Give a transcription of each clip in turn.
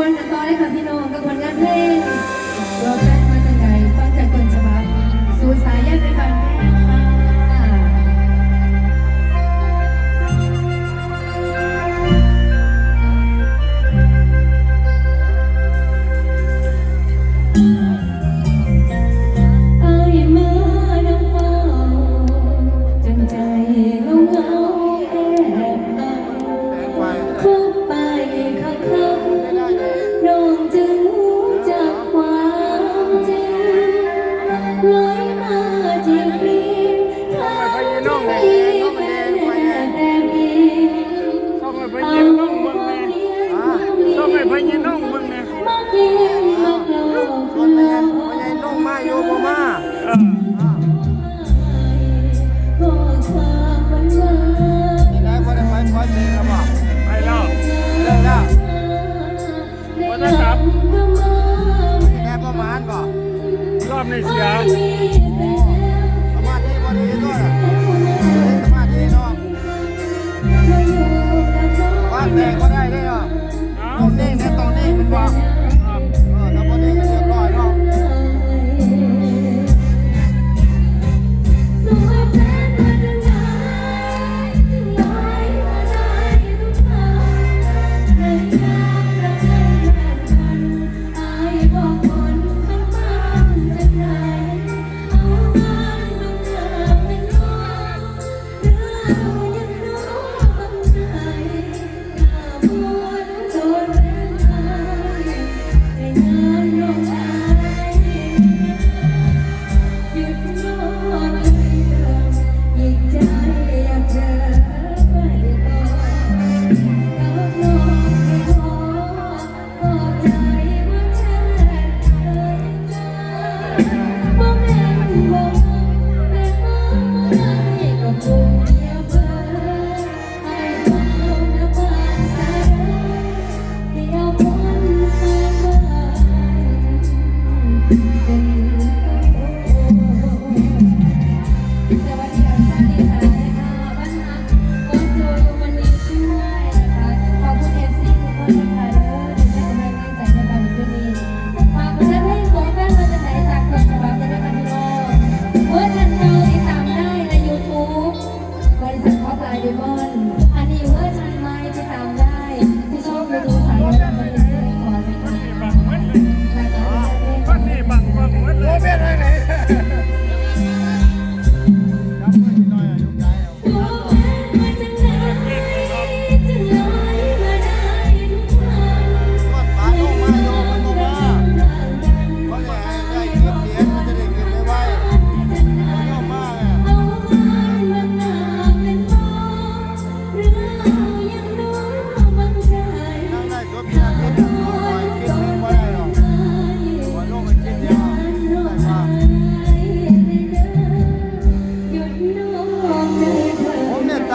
วนๆกันต่อเลยค่ะพี่น้องกับผลงานเพลง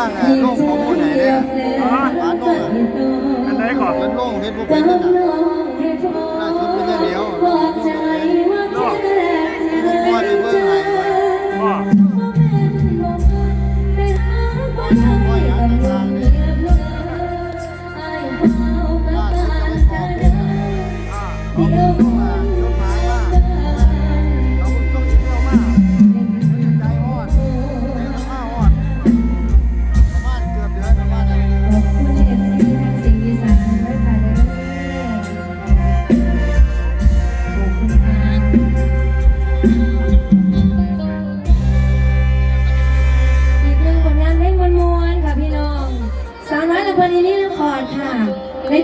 างอะลงของคนไหนเนี่ยหมาโล่งอันไหนก่อนเป็นโล่งเพชรบุรีนั่นน่ะ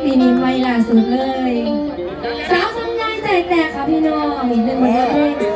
ปีนี้ไม่ล่าสุดเลย สาวสำนายใจแตกค่ะพี่น้องอีกหนึ่งเพลง